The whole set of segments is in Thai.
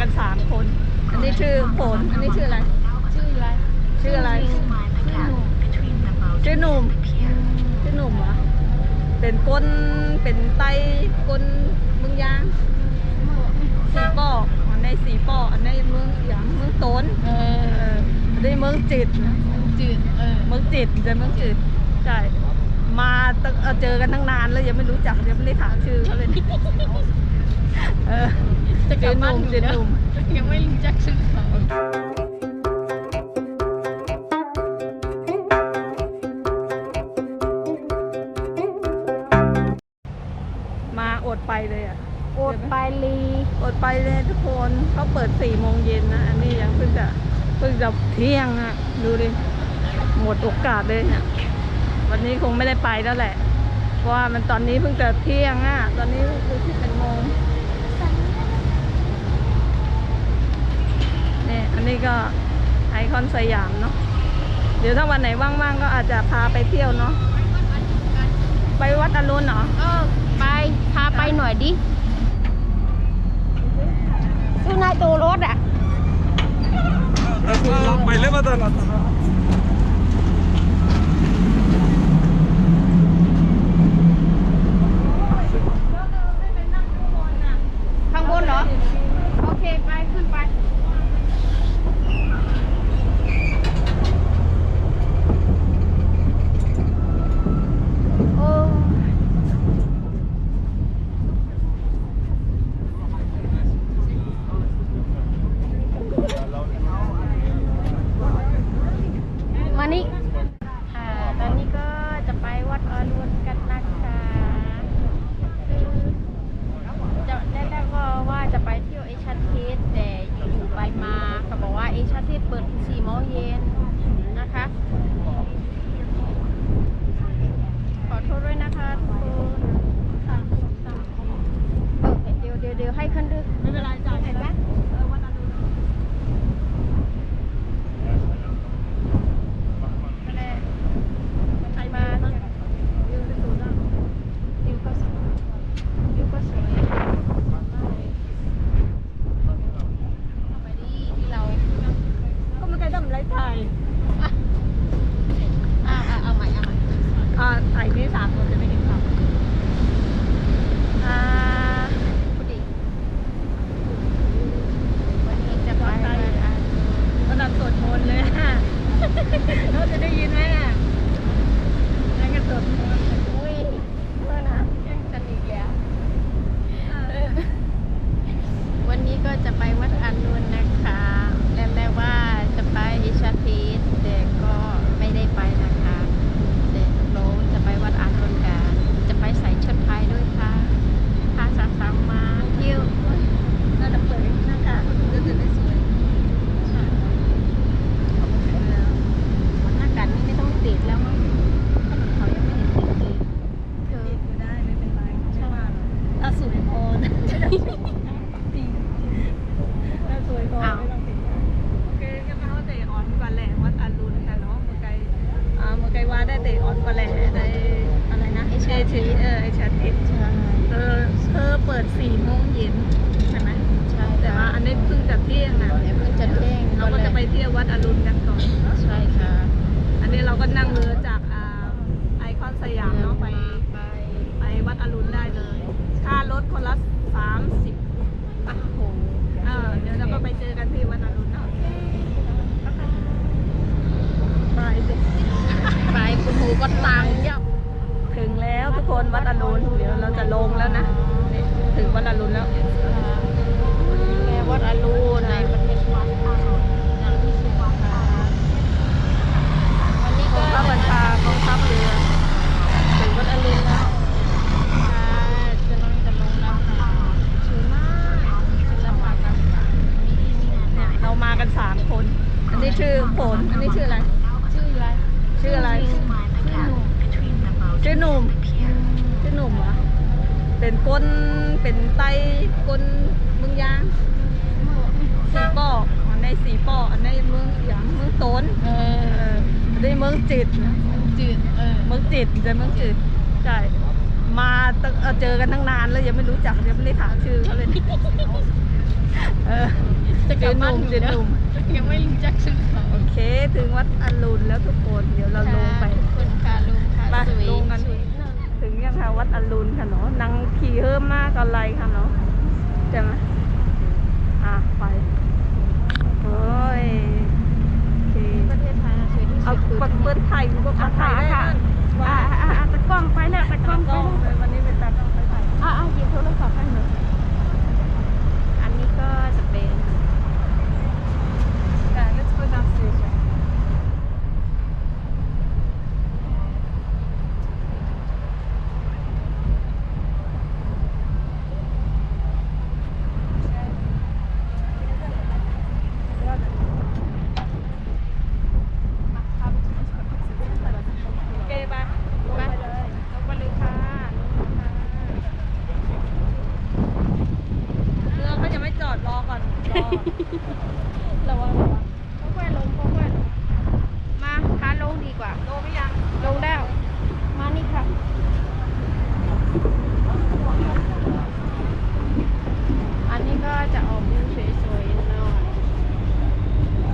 กันสามคน อันนี้ชื่อฝนอันนี้ชื่ออะไร ชื่ออะไร ชื่ออะไร ชื่อหนุ่ม ชื่อหนุ่มเหรอ เป็นก้น เป็นไตก้นเมืองยาง สีปออันในสีปออันในเมืองยางเมืองต้นอันนี้เมืองจิตจิตเออเมืองจิตจะเมืองจิต ใช่ มาเเจอกันตั้งนานแล้วยังไม่รู้จักยังไม่ได้ถามชื่อเขาเลย จะกลับบ้านอยู่แล้ยังไม่รู้จักชื่อเขามาอดไปเลยอะอดไปลีอดไปเลยทุกคนเขาเปิดสี่โมงเย็นนะ อันนี้ยังเพิ่งจะเพิ่งจะเที่ยงอะ ดูดิ หมดโอกาสเลยเนี่ยวันนี้คงไม่ได้ไปแล้วแหละ เพราะว่ามันตอนนี้เพิ่งจะเที่ยงอะ ตอนนี้คือที่เป็นันนี้ก็ไอคอนสยามเนาะเดี๋ยวถ้าวันไหนว่างๆก็อาจจะพาไปเที่ยวเนาะไปวัดอรุณเหรอไปพาไปหน่อยดิสู้นในตัวรถอะไปเลยมาตลอดข้างบนเหรอันดึก ไม่เป็นไรจ้ะ จิตจเมืองจิตใช่มาเจอกันตั้งนานแล้วยังไม่รู้จักยังไม่ได้ถามชื่อเขาเลยเออจะกลันบ้านเดี๋ยวยังไม่รู้จักชื่อโอเค ถึงวัดอรุณแล้วทุกคนเดี๋ยวเราลงไปคุณค่ะลุงค่ะสวลงกันถึงยังค่ะวัดอรุณค่ะเนาะนั่งขี่เพิ่มมากอะไรค่ะเนาะใช่ไหมอะไปโอ้ยประเทศไทยสวยที่สุดเอาเปิดไทยก็ไทยได้ อ่าอ่าอะตะกล้องไปนะตะกล้องไปนะ เลยวันนี้เป็นตากล้องไปถ่าย อะอะหยิบโทรศัพท์ให้หน่อยอันนี้ก็จะเป็น Yeah, let's go downstairs. โอเคปะ ไปลงไปเลยค่ะ เรือก็ยังไม่จอดรอก่อน รอระวังระวังค่อยๆลงค่อยๆลงมาพาลงดีกว่าโลไม่ยังลงแล้ว มานี่ค่ะอันนี้ก็จะออกวิวสวยๆหน่อย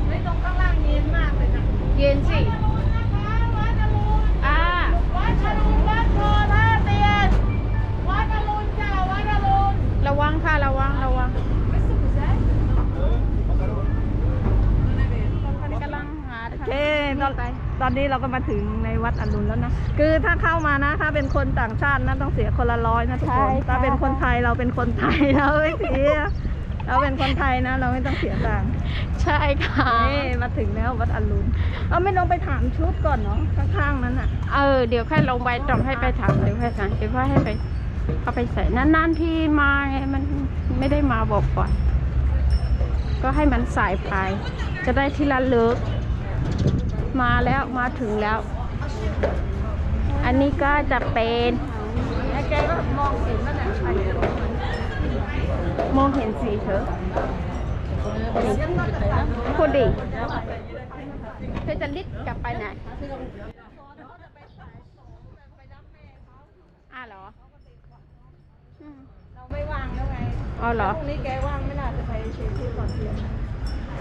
ไม่ตรงข้างล่างเย็นมากเลยนะเย็นสิอ่าวัดอรุณวัดโพท่าเตียนวัดอรุณจ้าวัดอรุณระวังค่ะระวังระวังคนกำลังหา โอ ทาง เคต อนไปตอนนี้เราก็มาถึงในวัดอรุณแล้วนะ คือถ้าเข้ามานะ ถ้าเป็นคนต่างชาตินะต้องเสียคนละร้อยนะทุกคน ถ้าเป็นคนไทยเราเป็นคนไทยเราไม่เสีย เราเป็นคนไทยนะ เราไม่ต้องเสียตังค์ใช่ค่ะนี่มาถึงแล้ววัดอรุณเราไม่ลงไปถามชุดก่อนเนาะข้างๆนั้นอะ เออเดี๋ยวค่อยลงไปต้องให้ไปถามเดี๋ยวค่อยถามเดี๋ยวค่อยให้ไปเขาไปใส่นานๆที่มาไงมันไม่ได้มาบอกก่อน ก็ให้มันสายไป จะได้ที่ละเลิก มาแล้วมาถึงแล้ว อันนี้ก็จะเป็นไอ้แกก็มองเห็นนั่นแหละใครจะลงมันมองเห็นสีเธอยังน่าจะตามพูดดิเธอจะลิดกลับไปไหนอ้าเหรออืมเราไม่ว่างแล้วไงอ๋อเหรอพรุ่งนี้แกว่างไม่น่าจะไปเชียร์ที่ก่อนเที่ยง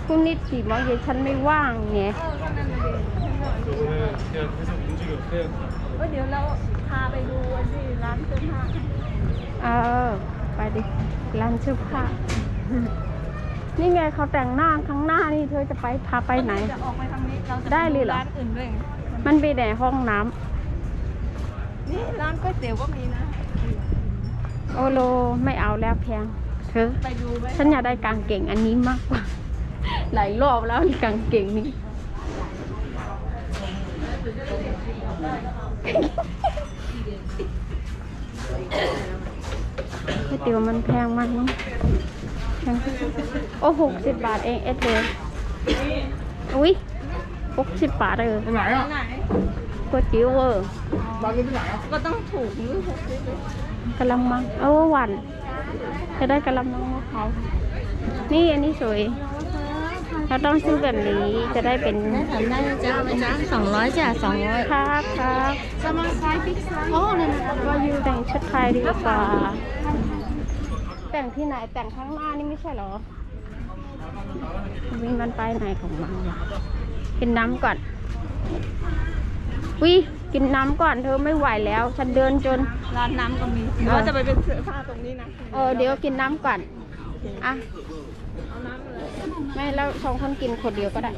พรุ่งนี้สี่โมงเย็นฉันไม่ว่างไงเออก็นั่นเลยก็เดี๋ยวเราพาไปดูไอ้ที่ร้านเสื้อผ้าเออ ไปดิ ร้านเสื้อผ้า นี่ไงเขาแต่งหน้าข้างหน้านี่เธอจะไปพาไปไหน จะออกไปทางนี้เราจะได้เลยเหรอ ร้านอื่นด้วยมันไปไหนห้องน้ำนี่ร้านก๋วยเตี๋ยวก็มีนะ โอโลไม่เอาแล้วแพงเธอ ไปดูไหมฉันอยากได้กางเกงอันนี้มากกว่า หลายรอบแล้วกางเกงนี้ก๋วยเตี๋ยวมันแพงมากเนอะแพงที่สุดโอ้หกสิบบาทเองเอสเลยอุ้ยหกสิบบาทเออไหนอะไหนก๋วยเตี๋ยวเออก็ต้องถูกหรือหกสิบเลยกะละมัง เออหวันจะได้กะละมังมะพร้าวนี่อันนี้สวย เราต้องซื้อแบบนี้จะได้เป็นทำได้จ้าไหมจ้าสองร้อยจ้าสองร้อยครับครับจะมาใช้พิกซ์อ๋อนั่นนะก็อยู่แต่งชุดไทยดีกว่าแต่งที่ไหนแต่งข้างหน้านี่ไม่ใช่เหรอวิ่งมันไปไหนของมันวะกินน้ำก่อนวิกินน้ำก่อนเธอไม่ไหวแล้ว ฉันเดินจนร้านน้ำก็มีหรือว่าจะไปเป็นเสื้อผ้าตรงนี้นะเออเดี๋ยวกินน้ำก่อนอะเอาน้ำเลย ไม่แล้วสองคนกินคนเดียวก็ได้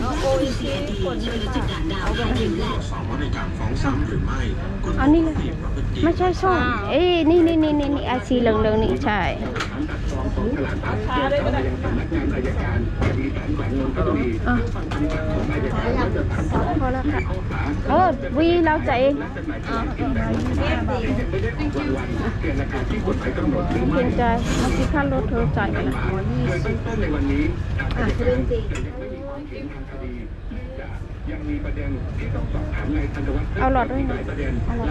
เอาโออิชิผลเลยค่ะเอาไปกินสอบว่าในการฟ้องซ้ำหรือไม่กฎหเอามายนี่เลยที่ประพฤติดีไม่ใช่ส้มเอ้ยนี่นี่นี่นี่นี่ไอซีเหลืองเหลืองๆนี่ใช่พาได้ก็ได้อะพอแล้วค่ะเออวีเราใจเองเห็นใจเมื่อกี้ค่ารถเธอจ่ายไปแล้วอะเอาหลอดด้วยนะเอาหลอด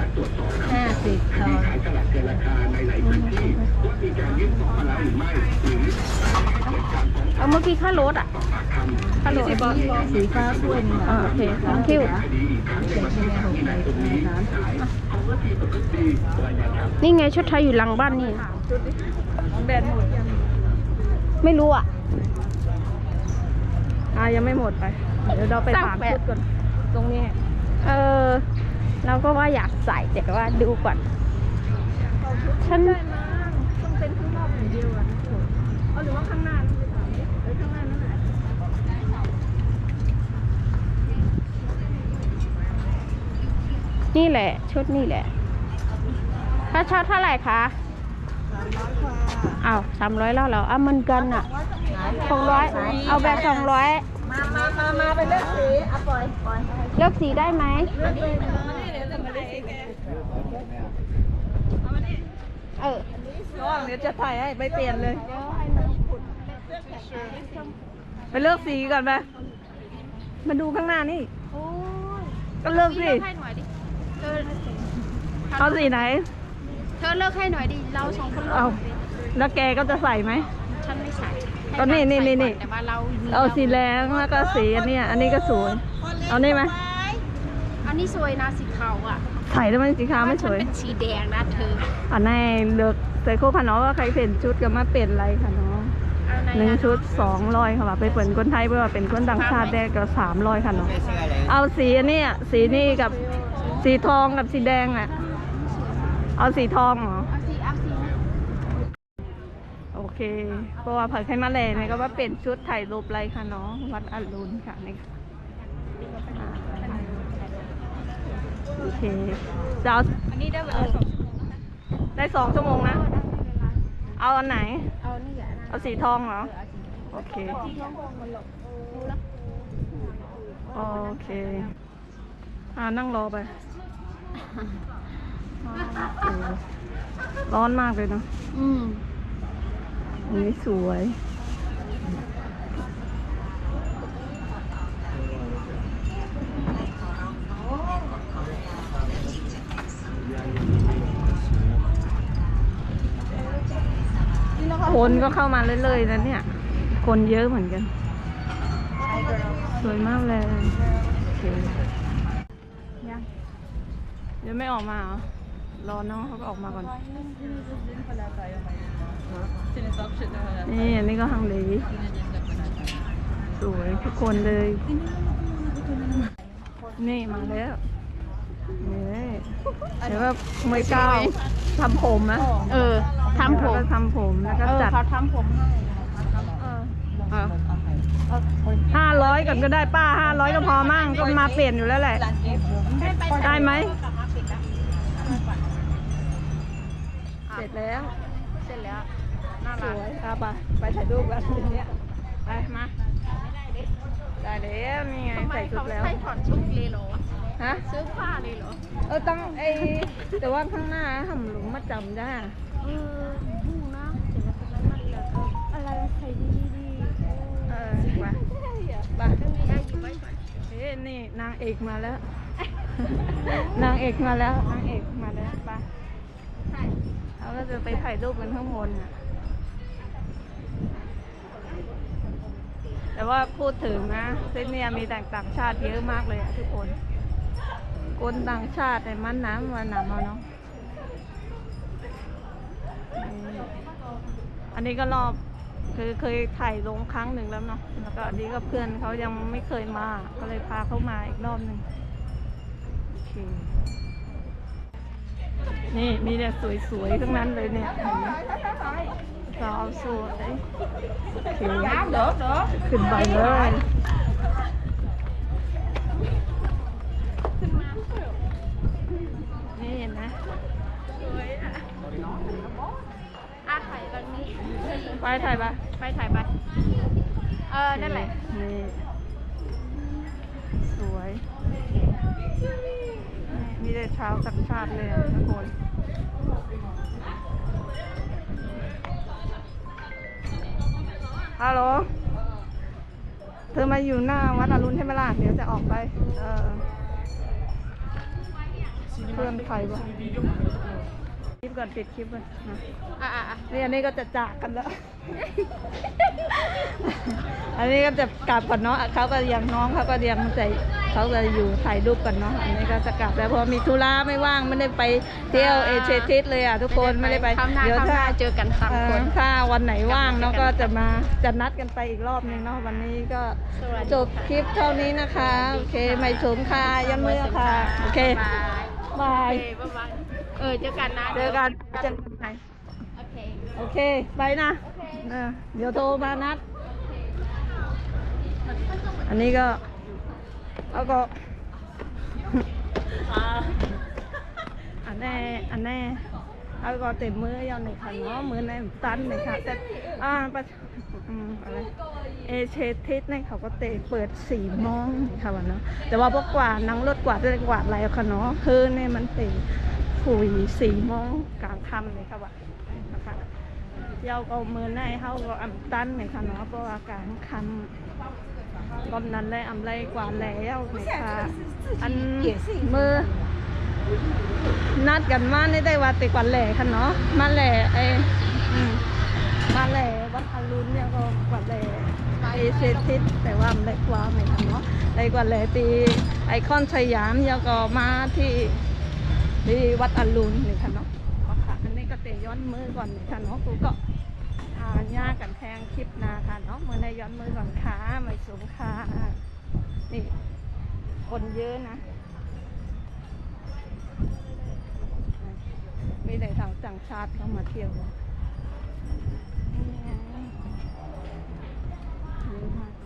ห้าสิบทอนเอาเมื่อกี้ค่ารถอะค่ารถสีฟ้าถ้วยหนึ่งอ่าโอเค thank you นี่ไงชุดไทยอยู่หลังบ้านนี่แบนหมดยังไม่รู้อะ อะยังไม่หมดไป เดี๋ยวเราไปสั่งถามแปะชุดก่อนตรงนี้ เออเราก็ว่าอยากใส่แต่ว่าดูก่อนฉันได้มั้งต้องเป็นข้างนอกอย่างเดียวอะเอาหรือว่าข้างหน้านั่นไปถามดิเออข้างหน้านั่นแหละนี่แหละ ชุดนี่แหละค่าเช่าเท่าไหร่คะ อ้าวสามร้อยแล้วเหรออ้าวมันกันอะสองร้อยเอาแบบสองร้อยมามามามาไปเลือกสีอะปล่อยปล่อยเลือกสีได้ไหมเดี๋ยวจะมาได้แกเอามานี่เออระหว่างเดี๋ยวจะถ่ายให้ไปเปลี่ยนเลย ไปเลือกสีก่อนไปมาดูข้างหน้านี่โอ้ยก็เลือกสิเลือกให้หน่อยดิเธอเอาสีไหน เธอเลือกให้หน่อยดิ เราสองคนเลือกเอา แล้วแกก็จะใส่ไหม ฉันไม่ใส่ก็นี่นี่นี่นี่ แต่ว่าเรามีเอาสีแดงแล้วก็สีอันเนี้ยอันนี้ก็สวย เอานี่ไหม อันนี้สวยนะสีขาวอะใส่แล้วมันสีขาวไม่สวยนเป็นสีแดงนะเธออันนี้เลือกใส่คู่ค่ะน้องว่าใครเปลี่ยนชุดก็มาเปลี่ยนอะไรค่ะน้องเอาไหนหนึ่งอะชุดสองร้อยค่ะว่าไปเปิดคนไทยเพื่อว่าเป็นคนต่างชาติได้ก็สามร้อยค่ะน้องเอาสีอันเนี้ยสีนี่กับสีทองกับสีแดงอะ เอาสีทองเหรอ เอาสีเอาสีโอเค เพราะว่าเผยใครมาแลเนี่ยก็ว่าเปลี่ยนชุดถ่ายรูปไรค่ะน้องวัดอรุณค่ะนี่ค่ะอ่าโอเคจะเอาอันนี้ได้เวเอลาอได้สองชั่วโมงนะ เอาอันไหน เอานี่อย่านะเอาสีทองเหรอ โอเค โอเค อ่านั่งรอไปโอเค ร้อนมากเลยเนาะอืมอันนี้สวย คนก็เข้ามาเรื่อยๆนะเนี่ย คนเยอะเหมือนกัน สวยมากเลยโอเคยังเดี๋ยวไม่ออกมาเหรอ รอน้องเขาก็ออกมาก่อน นี่อันนี้ก็ฮังเลสวยทุกคนเลย นี่มาแล้วนี่เดี๋ยวว่าไม่กล้าวทำผมนะเออทำผมแล้วก็ทำผมแล้วก็เออจัดเขาทำผมให้ห้าร้อยก่อนก็ได้ป้าห้าร้อยก็พอมั่งก็มาเปลี่ยนอยู่แล้วแหละ ได้ไหม ร็จแล้ว เสร็จแล้ว น่าสรักวยค่ะไปไปถ่ายรูปกันทีเนี้ยไปมาได้แล้วนี่ไงทำไมใส่ชุเขาดแล้วให้ถอดชุดเลยเหรอฮะ ซื้อผ้าเลยเหรอเออต้องไอแต่ว่าข้างหน้าหำหลุมมาจำได้เออดูนะเดี๋ยวเราไปนั่นเลยอะไรใส่ดีดีๆเออไปไปเรื่องนี้ไอ้หยิบไว้ก่อนเฮ้ยนี่นางเอกมาแล้ว นางเอกมาแล้วนางเอกมาแล้วไป เราก็จะไปถ่ายรูปกันข้างบนอะแต่ว่าพูดถึงนะเซนเนียมีต่างต่างชาติเยอะมากเลยอะทุกคน คนต่างชาติในมันน้ำมันน้ำมาเนาะอันนี้ก็รอบคือเคยถ่ายลงครั้งหนึ่งแล้วเนาะแล้วก็อันนี้ก็เพื่อนเขายังไม่เคยมา ก็เลยพาเขามาอีกรอบหนึ่งโอเค นี่มีแต่สวยๆทั้งนั้นเลยเนี่ยเห็นไหมสาวสวยโอเคเด้อเด้อขึ้นไปเลยนี่เห็นไหมอาถ่ายแบบนี้ไปถ่ายไปไปถ่ายไปเออนั่นแหละนี่สวย นี่มีแต่ชาวต่างชาติเลยทุกคนฮัลโหลเธอมาอยู่หน้าวัดอรุณใช่ไหมล่ะเดี๋ยวจะออกไป เออเพื่อนใครวะ ปก่อนปิดคลิปก่อนนะอะอะอะนี่อันนี้ก็จะจากกันแล้ว อันนี้ก็จะกลับก่อนเนาะเขาก็ยังน้องเขาก็ยังใจเขาก็อยู่ถ่ายรูปกันเนาะ อันนี้ก็จะกลับแล้วเพราะมีธุระไม่ว่างไม่ได้ไปเที่ยวเอเชียทิสเลยอะทุกคนไม่ได้ไปข้ามหน้าเดี๋ยวข้ามหถ้าน้าเจอกันสามเอ่คอนถ้าวันไหนว่างเนาะก็จะมาจะนัดกันไปอีกรอบนึงเนาะวันนี้ก็สวัสดีจบคลิปเท่านี้นะคะ โอเคไม่สมค่ะยันมือค่ะ โอเคบายบายโอ เคบ๊ายบายเออเจอกันนะเจอกันเจอกันไหนโอเค โอเค ไปนะเออเดี๋ยวโทรมานัด อันนี้ก็แล้วก็ อันแน่อันแน่เอาก็เต็มมือยาวหนึ่งค่ะเนาะมือในตันหนึ่งค่ะแต่อ่าประอืมอะไรเอเชทิสเนี่ยเขาก็เตะเปิดสี่โมงค่ะวันเนาะแต่ว่าพวกกวาดนังรถกวาดจะกวาดอะไรค่ะเนาะคือเนี่ยมันเตะ คุยสี่โมงกลางค่ำเลยค่ะว่านะคะเยาก็มือในเขาก็อ่ำตันเลยค่ะเนาะเพราะว่ากลางค่ำกำนันเลยอำไรกว่าแล้วนี่ค่ะอันมือนัดกันมานี่ได้ว่าติกว่าแหล่ค่ะเนาะมาแหล่ไอมาแหล่วัดอรุณเนี่ยก็กว่าแหล่ไอเซทิสแต่ว่ามันได้กว่าไหมคะเนาะได้กว่าแหล่ตีไอคอนสยามแล้วก็มาที่ ที่วัดอรุณนี่ค่ะเนาะอาค่ะอันนี้ก็เตะย้อนมือก่อนนี่ค่ะเนาะกูก็อ่าย่ากันแทงคลิปนาค่ะเนาะมือในย้อนมือก่อนขาไม่สูงขานี่คนเยอะนะมีแต่ทางต่างชาติเข้ามาเที่ยวนี่ไงเยอะ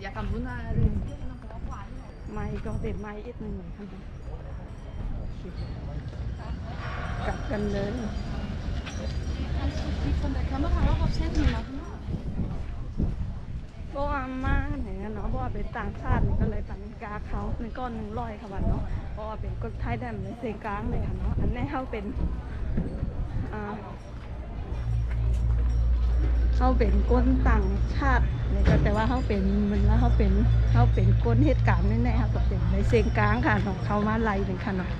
มากอยากทำรุ่นอะไรไม่ก็เต็มไม้อีกหนึ่งค่ะกลับกันเลยคนแต่เขาไม่ทำว่าเขาเช็ดมือก็อามาอย่าเงี้ยเนาะเพราะว่าเป็นต่างชาติก็เลยตันกาเขาหนึ่งก้อนหนึ่งร้อยค่ะวันเนาะเพราะว่าเป็นคนไทยได้เหมือนเซกลางเลยค่ะเนาะอันนี้เขาเป็นอ่าเขาเป็นก้นต่างชาติ นี่ก็แต่ว่าเขาเป็นมันว่าเขาเป็นเขาเป็นก้นเหตุการณ์แน่ๆค่ะก็เป็นในเซกลางค่ะเนาะเขามาไล่หนึ่งค่ะเนาะ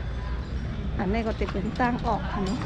อันนี้ก็จะเป็นตั้งออกค่ะเนาะ